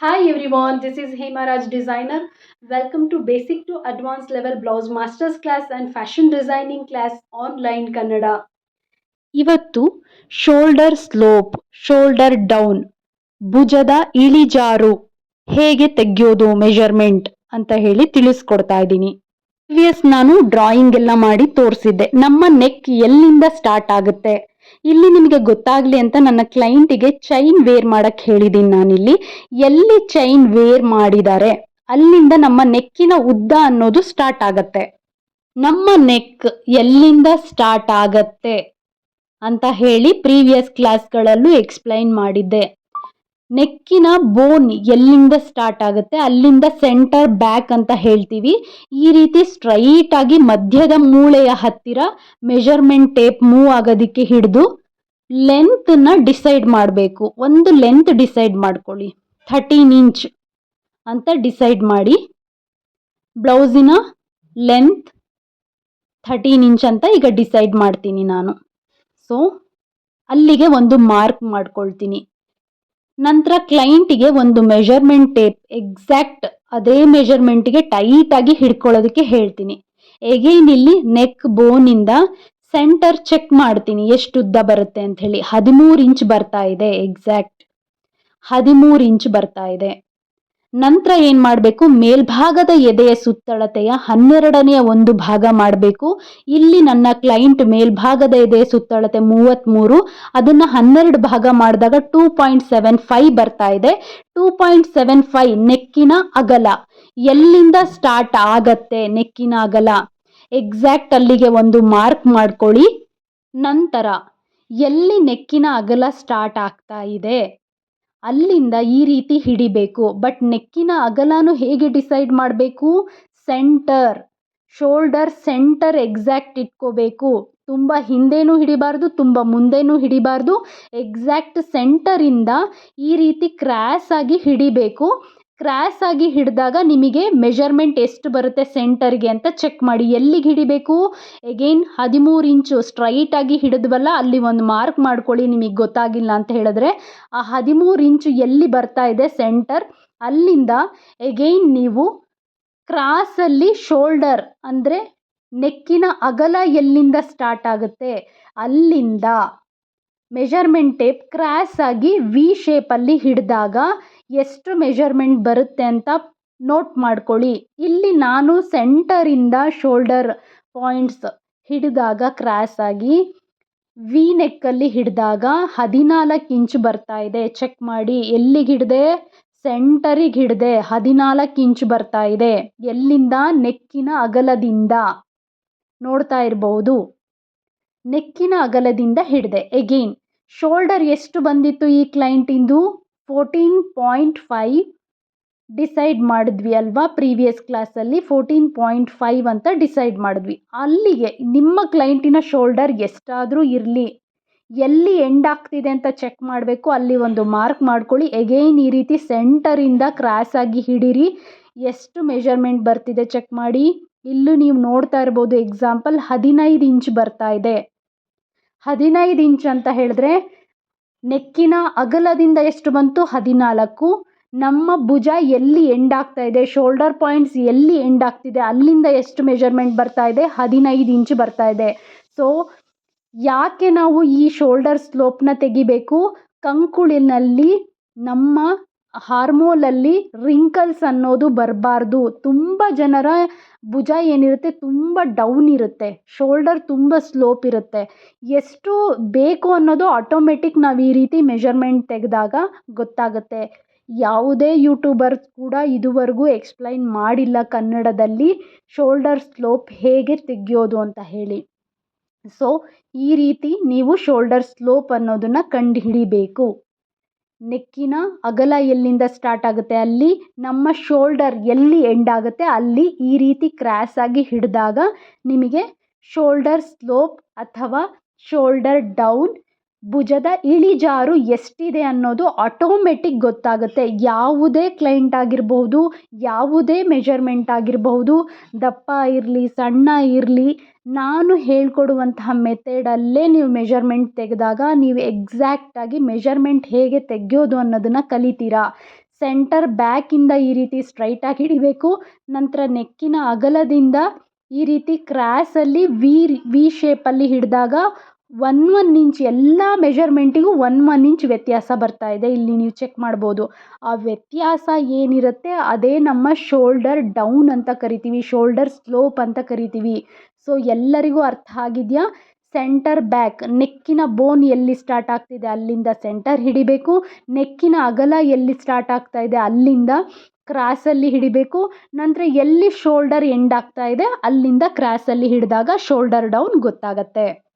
Hi everyone, this is Hemaraj Designer. Welcome to Basic to Advanced Level Blouse Masters class and Fashion Designing class online Kannada ಇವತ್ತು shoulder slope shoulder down ಭುಜದ ಇಳಿಜಾರು ಹೇಗೆ ತೆಗೆಯೋದು measurement ಅಂತ ಹೇಳಿ ತಿಳಿಸ್ಕೊಡ್ತಾ ಇದ್ದೀನಿ ಪ್ರಿವಿಯಸ್ ನಾನು ಡ್ರಾಯಿಂಗ್ ಎಲ್ಲ ಮಾಡಿ ತೋರಿಸಿದ್ದೆ ನಮ್ಮ ನೆಕ್ ಎಲ್ಲಿಂದ ಸ್ಟಾರ್ಟ್ ಆಗುತ್ತೆ ಇಲ್ಲಿ ನಿಮಗೆ ಗೊತ್ತಾಗ್ಲಿ ಅಂತ ನನ್ನ ಕ್ಲೈಂಟಿಗೆ ಚೈನ್ ವೇರ್ ಮಾಡಕ್ಕೆ ಹೇಳಿದ್ದೀನಿ ನಾನಿಲ್ಲಿ. ಎಲ್ಲಿ ಚೈನ್ ವೇರ್ ಮಾಡಿದ್ದಾರೆ ಅಲ್ಲಿಂದ ನಮ್ಮ ನೆಕ್ಕಿನ ಉದ್ದ ಅನ್ನೋದು ಸ್ಟಾರ್ಟ್ ಆಗತ್ತೆ. ನಮ್ಮ ನೆಕ್ ಎಲ್ಲಿಂದ ಸ್ಟಾರ್ಟ್ ಆಗತ್ತೆ? ಅಂತ ಹೇಳಿ ಪ್ರೀವಿಯಸ್ ಕ್ಲಾಸ್ಗಳಲ್ಲೂ ಎಕ್ಸ್ಪ್ಲೈನ್ ಮಾಡಿದ್ದೆ. ನೆಕ್ಕಿನ ಬೋನ್ ಎಲ್ಲಿಂದ ಸ್ಟಾರ್ಟ್ ಆಗುತ್ತೆ? ಅಲ್ಲಿಂದ ಸೆಂಟರ್ ಬ್ಯಾಕ್ ಅಂತ ಹೇಳ್ತೀವಿ. ಈ ರೀತಿ ಸ್ಟ್ರೈಟ್ ಆಗಿ ಮಧ್ಯದ ಮೂಳೆಯ ಹತ್ತಿರ ಮೆಜರ್ಮೆಂಟ್ ಟೇಪ್ ಮೂವ್ ಆಗೋದಕ್ಕೆ ಹಿಡಿದು ಲೆಂತ್ನ ಡಿಸೈಡ್ ಮಾಡಬೇಕು. ಒಂದು ಲೆಂತ್ ಡಿಸೈಡ್ ಮಾಡ್ಕೊಳ್ಳಿ. ಥರ್ಟೀನ್ ಇಂಚ್ ಅಂತ ಡಿಸೈಡ್ ಮಾಡಿ. ಬ್ಲೌಸಿನ ಲೆಂತ್ ಥರ್ಟೀನ್ ಇಂಚ್ ಅಂತ ಈಗ ಡಿಸೈಡ್ ಮಾಡ್ತೀನಿ ನಾನು. ಸೊ ಅಲ್ಲಿಗೆ ಒಂದು ಮಾರ್ಕ್ ಮಾಡ್ಕೊಳ್ತೀನಿ. ನಂತರ ಕ್ಲೈಂಟಿಗೆ ಒಂದು ಮೆಷರ್ಮೆಂಟ್ ಟೇಪ್ ಎಕ್ಸಾಕ್ಟ್ ಅದೇ ಮೆಷರ್ಮೆಂಟಿಗೆ ಟೈಟಾಗಿ ಹಿಡ್ಕೊಳ್ಳೋದಕ್ಕೆ ಹೇಳ್ತೀನಿ. ಎಗೈನ್ ಇಲ್ಲಿ ನೆಕ್ ಬೋನಿಂದ ಸೆಂಟರ್ ಚೆಕ್ ಮಾಡ್ತೀನಿ. ಎಷ್ಟು ಉದ್ದ ಬರುತ್ತೆ ಅಂತ ಹೇಳಿ ಹದಿಮೂರು ಇಂಚ್ ಬರ್ತಾ ಇದೆ ಎಕ್ಸಾಕ್ಟ್ ಹದಿಮೂರು ಇಂಚ್ ಬರ್ತಾ ಇದೆ. ನಂತರ ಏನ್ ಮಾಡಬೇಕು? ಮೇಲ್ಭಾಗದ ಎದೆಯ ಸುತ್ತಳತೆಯ ಹನ್ನೆರಡನೆಯ ಒಂದು ಭಾಗ ಮಾಡಬೇಕು. ಇಲ್ಲಿ ನನ್ನ ಕ್ಲೈಂಟ್ ಮೇಲ್ಭಾಗದ ಎದೆಯ ಸುತ್ತಳತೆ ಮೂವತ್ತ್ಮೂರು ಅದನ್ನ ಹನ್ನೆರಡು ಭಾಗ ಮಾಡಿದಾಗ ಟೂ ಪಾಯಿಂಟ್ ಸೆವೆನ್ ಫೈವ್ ಬರ್ತಾ ಇದೆ. ಟೂ ಪಾಯಿಂಟ್ ಸೆವೆನ್ ಫೈವ್ ನೆಕ್ಕಿನ ಅಗಲ. ಎಲ್ಲಿಂದ ಸ್ಟಾರ್ಟ್ ಆಗತ್ತೆ ನೆಕ್ಕಿನ ಅಗಲ? ಎಕ್ಸಾಕ್ಟ್ ಅಲ್ಲಿಗೆ ಒಂದು ಮಾರ್ಕ್ ಮಾಡ್ಕೊಳ್ಳಿ. ನಂತರ ಎಲ್ಲಿ ನೆಕ್ಕಿನ ಅಗಲ ಸ್ಟಾರ್ಟ್ ಆಗ್ತಾ ಇದೆ? ಅಲ್ಲಿಂದ ಈ ರೀತಿ ಹಿಡಿಬೇಕು. ಬಟ್ ನೆಕ್ಕಿನ ಅಗಲನೂ ಹೇಗೆ ಡಿಸೈಡ್ ಮಾಡಬೇಕು? ಸೆಂಟರ್ ಶೋಲ್ಡರ್ ಸೆಂಟರ್ ಎಕ್ಸಾಕ್ಟ್ ಇಟ್ಕೋಬೇಕು. ತುಂಬ ಹಿಂದೆನೂ ಹಿಡಿಬಾರ್ದು, ತುಂಬ ಮುಂದೆನೂ ಹಿಡಿಬಾರ್ದು. ಎಕ್ಸಾಕ್ಟ್ ಸೆಂಟರಿಂದ ಈ ರೀತಿ ಕ್ರ್ಯಾಸ್ ಆಗಿ ಹಿಡಿಬೇಕು. ಕ್ರ್ಯಾಸ್ ಆಗಿ ಹಿಡಿದಾಗ ನಿಮಗೆ ಮೆಜರ್ಮೆಂಟ್ ಎಷ್ಟು ಬರುತ್ತೆ ಸೆಂಟರ್ಗೆ ಅಂತ ಚೆಕ್ ಮಾಡಿ. ಎಲ್ಲಿಗೆ ಹಿಡಿಬೇಕು? ಎಗೈನ್ ಹದಿಮೂರು ಇಂಚು ಸ್ಟ್ರೈಟ್ ಆಗಿ ಹಿಡಿದ್ವಲ್ಲ, ಅಲ್ಲಿ ಒಂದು ಮಾರ್ಕ್ ಮಾಡ್ಕೊಳ್ಳಿ, ನಿಮಗೆ ಗೊತ್ತಾಗಿಲ್ಲ ಅಂತ ಹೇಳಿದ್ರೆ, ಆ ಹದಿಮೂರು ಇಂಚು ಎಲ್ಲಿ ಬರ್ತಾ ಇದೆ ಸೆಂಟರ್ ಅಲ್ಲಿಂದ ಎಗೈನ್ ನೀವು ಕ್ರಾಸಲ್ಲಿ ಶೋಲ್ಡರ್ ಅಂದರೆ ನೆಕ್ಕಿನ ಅಗಲ ಎಲ್ಲಿಂದ ಸ್ಟಾರ್ಟ್ ಆಗುತ್ತೆ? ಅಲ್ಲಿಂದ ಮೆಜರ್ಮೆಂಟ್ ಟೇಪ್ ಕ್ರಾಸ್ ಆಗಿ ವಿ ಶೇಪಲ್ಲಿ ಹಿಡಿದಾಗ ಎಷ್ಟು ಮೆಜರ್ಮೆಂಟ್ ಬರುತ್ತೆ ಅಂತ ನೋಟ್ ಮಾಡ್ಕೊಳ್ಳಿ. ಇಲ್ಲಿ ನಾನು ಸೆಂಟರಿಂದ ಶೋಲ್ಡರ್ ಪಾಯಿಂಟ್ಸ್ ಹಿಡಿದಾಗ ಕ್ರಾಸ್ ಆಗಿ ವಿ ನೆಕ್ಕಲ್ಲಿ ಹಿಡಿದಾಗ ಹದಿನಾಲ್ಕು ಇಂಚ್ ಬರ್ತಾ ಇದೆ. ಚೆಕ್ ಮಾಡಿ. ಎಲ್ಲಿಗೆ ಹಿಡಿದೆ? ಸೆಂಟರಿಗೆ ಹಿಡಿದೆ. ಹದಿನಾಲ್ಕು ಇಂಚ್ ಬರ್ತಾ ಇದೆ. ಎಲ್ಲಿಂದ? ನೆಕ್ಕಿನ ಅಗಲದಿಂದ. ನೋಡ್ತಾ ಇರಬಹುದು ನೆಕ್ಕಿನ ಅಗಲದಿಂದ ಹಿಡಿದೆ. ಎಗೈನ್ ಶೋಲ್ಡರ್ ಎಷ್ಟು ಬಂದಿತ್ತು ಈ ಕ್ಲೈಂಟಿಂದು ಫೋರ್ಟೀನ್ ಪಾಯಿಂಟ್ ಫೈವ್ ಡಿಸೈಡ್ ಮಾಡಿದ್ವಿ ಅಲ್ವಾ? ಪ್ರೀವಿಯಸ್ ಕ್ಲಾಸಲ್ಲಿ ಫೋರ್ಟೀನ್ ಪಾಯಿಂಟ್ ಫೈವ್ ಅಂತ ಡಿಸೈಡ್ ಮಾಡಿದ್ವಿ. ಅಲ್ಲಿಗೆ ನಿಮ್ಮ ಕ್ಲೈಂಟಿನ ಶೋಲ್ಡರ್ ಎಷ್ಟಾದರೂ ಇರಲಿ, ಎಲ್ಲಿ ಎಂಡ್ ಆಗ್ತಿದೆ ಅಂತ ಚೆಕ್ ಮಾಡಬೇಕು, ಅಲ್ಲಿ ಒಂದು ಮಾರ್ಕ್ ಮಾಡ್ಕೊಳ್ಳಿ ಎಗೈನ್ ಈ ರೀತಿ ಸೆಂಟರಿಂದ ಕ್ರಾಸ್ ಆಗಿ ಹಿಡೀರಿ, ಎಷ್ಟು ಮೆಜರ್ಮೆಂಟ್ ಬರ್ತಿದೆ ಚೆಕ್ ಮಾಡಿ. ಇಲ್ಲೂ ನೀವು ನೋಡ್ತಾ ಇರ್ಬೋದು ಎಕ್ಸಾಂಪಲ್ ಹದಿನೈದು ಇಂಚ್ ಬರ್ತಾ ಇದೆ. ಹದಿನೈದು ಇಂಚ್ ಅಂತ ಹೇಳಿದ್ರೆ ನೆಕ್ಕಿನ ಅಗಲದಿಂದ ಎಷ್ಟು ಬಂತು? ಹದಿನಾಲ್ಕು. ನಮ್ಮ ಭುಜ ಎಲ್ಲಿ ಎಂಡ್ ಆಗ್ತಾ ಇದೆ? ಶೋಲ್ಡರ್ ಪಾಯಿಂಟ್ಸ್ ಎಲ್ಲಿ ಎಂಡ್ ಆಗ್ತಿದೆ? ಅಲ್ಲಿಂದ ಎಷ್ಟು ಮೆಜರ್ಮೆಂಟ್ ಬರ್ತಾ ಇದೆ? ಹದಿನೈದು ಇಂಚು ಬರ್ತಾ ಇದೆ. ಸೊ ಯಾಕೆ ನಾವು ಈ ಶೋಲ್ಡರ್ ಸ್ಲೋಪ್ನ ತೆಗಿಬೇಕು? ಕಂಕುಳಿನಲ್ಲಿ ನಮ್ಮ ಹಾರ್ಮೋಲಲ್ಲಿ ರಿಂಕಲ್ಸ್ ಅನ್ನೋದು ಬರಬಾರ್ದು. ತುಂಬ ಜನರ ಭುಜ ಏನಿರುತ್ತೆ, ತುಂಬ ಡೌನ್ ಇರುತ್ತೆ. ಶೋಲ್ಡರ್ ತುಂಬ ಸ್ಲೋಪ್ ಇರುತ್ತೆ. ಎಷ್ಟು ಬೇಕು ಅನ್ನೋದು ಆಟೋಮೆಟಿಕ್ ನಾವು ಈ ರೀತಿ ಮೆಜರ್ಮೆಂಟ್ ತೆಗೆದಾಗ ಗೊತ್ತಾಗುತ್ತೆ. ಯಾವುದೇ ಯೂಟ್ಯೂಬರ್ ಕೂಡ ಇದುವರೆಗೂ ಎಕ್ಸ್ಪ್ಲೈನ್ ಮಾಡಿಲ್ಲ ಕನ್ನಡದಲ್ಲಿ ಶೋಲ್ಡರ್ ಸ್ಲೋಪ್ ಹೇಗೆ ತೆಗೆಯೋದು ಅಂತ ಹೇಳಿ. ಸೊ, ಈ ರೀತಿ ನೀವು ಶೋಲ್ಡರ್ ಸ್ಲೋಪ್ ಅನ್ನೋದನ್ನು ಕಂಡುಹಿಡಿಬೇಕು. ನೆಕ್ಕಿನ ಅಗಲ ಎಲ್ಲಿಂದ ಸ್ಟಾರ್ಟ್ ಆಗುತ್ತೆ? ಅಲ್ಲಿ ನಮ್ಮ ಶೋಲ್ಡರ್ ಎಲ್ಲಿ ಎಂಡ್ ಆಗುತ್ತೆ? ಅಲ್ಲಿ ಈ ರೀತಿ ಕ್ರ್ಯಾಸ್ ಆಗಿ ಹಿಡಿದಾಗ ನಿಮಗೆ ಶೋಲ್ಡರ್ ಸ್ಲೋಪ್ ಅಥವಾ ಶೋಲ್ಡರ್ ಡೌನ್ ಭುಜದ ಇಳಿಜಾರು ಎಷ್ಟಿದೆ ಅನ್ನೋದು ಆಟೋಮೆಟಿಕ್ ಗೊತ್ತಾಗುತ್ತೆ. ಯಾವುದೇ ಕ್ಲೈಂಟ್ ಆಗಿರಬಹುದು, ಯಾವುದೇ ಮೆಜರ್ಮೆಂಟ್ ಆಗಿರಬಹುದು, ದಪ್ಪ ಇರಲಿ, ಸಣ್ಣ ಇರಲಿ, ನಾನು ಹೇಳ್ಕೊಡುವಂತಹ ಮೆಥಡಲ್ಲೇ ನೀವು ಮೆಜರ್ಮೆಂಟ್ ತೆಗೆದಾಗ ನೀವು ಎಕ್ಸಾಕ್ಟಾಗಿ ಮೆಜರ್ಮೆಂಟ್ ಹೇಗೆ ತೆಗೆಯೋದು ಅನ್ನೋದನ್ನು ಕಲಿತೀರಾ. ಸೆಂಟರ್ ಬ್ಯಾಕಿಂದ ಈ ರೀತಿ ಸ್ಟ್ರೈಟಾಗಿ ಹಿಡಿಬೇಕು, ನಂತರ ನೆಕ್ಕಿನ ಅಗಲದಿಂದ ಈ ರೀತಿ ಕ್ರ್ಯಾಸಲ್ಲಿ ವಿ ವಿ ಶೇಪಲ್ಲಿ ಹಿಡಿದಾಗ ಒನ್ ಒನ್ ಇಂಚ್ ಎಲ್ಲ ಮೆಷರ್ಮೆಂಟಿಗೂ ಒನ್ ಒನ್ ಇಂಚ್ ವ್ಯತ್ಯಾಸ ಬರ್ತಾ ಇದೆ. ಇಲ್ಲಿ ನೀವು ಚೆಕ್ ಮಾಡ್ಬೋದು. ಆ ವ್ಯತ್ಯಾಸ ಏನಿರುತ್ತೆ? ಅದೇ ನಮ್ಮ ಶೋಲ್ಡರ್ ಡೌನ್ ಅಂತ ಕರಿತೀವಿ. ಶೋಲ್ಡರ್ ಸ್ಲೋಪ್ ಅಂತ ಕರಿತೀವಿ. ಸೊ ಎಲ್ಲರಿಗೂ ಅರ್ಥ ಆಗಿದೆಯಾ? ಸೆಂಟರ್ ಬ್ಯಾಕ್ ನೆಕ್ಕಿನ ಬೋನ್ ಎಲ್ಲಿ ಸ್ಟಾರ್ಟ್ ಆಗ್ತಿದೆ? ಅಲ್ಲಿಂದ ಸೆಂಟರ್ ಹಿಡಿಬೇಕು. ನೆಕ್ಕಿನ ಅಗಲ ಎಲ್ಲಿ ಸ್ಟಾರ್ಟ್ ಆಗ್ತಾ ಇದೆ? ಅಲ್ಲಿಂದ ಕ್ರಾಸಲ್ಲಿ ಹಿಡಿಬೇಕು. ನಂತರ ಎಲ್ಲಿ ಶೋಲ್ಡರ್ ಎಂಡ್ ಆಗ್ತಾ ಇದೆ? ಅಲ್ಲಿಂದ ಕ್ರಾಸಲ್ಲಿ ಹಿಡಿದಾಗ ಶೋಲ್ಡರ್ ಡೌನ್ ಗೊತ್ತಾಗತ್ತೆ.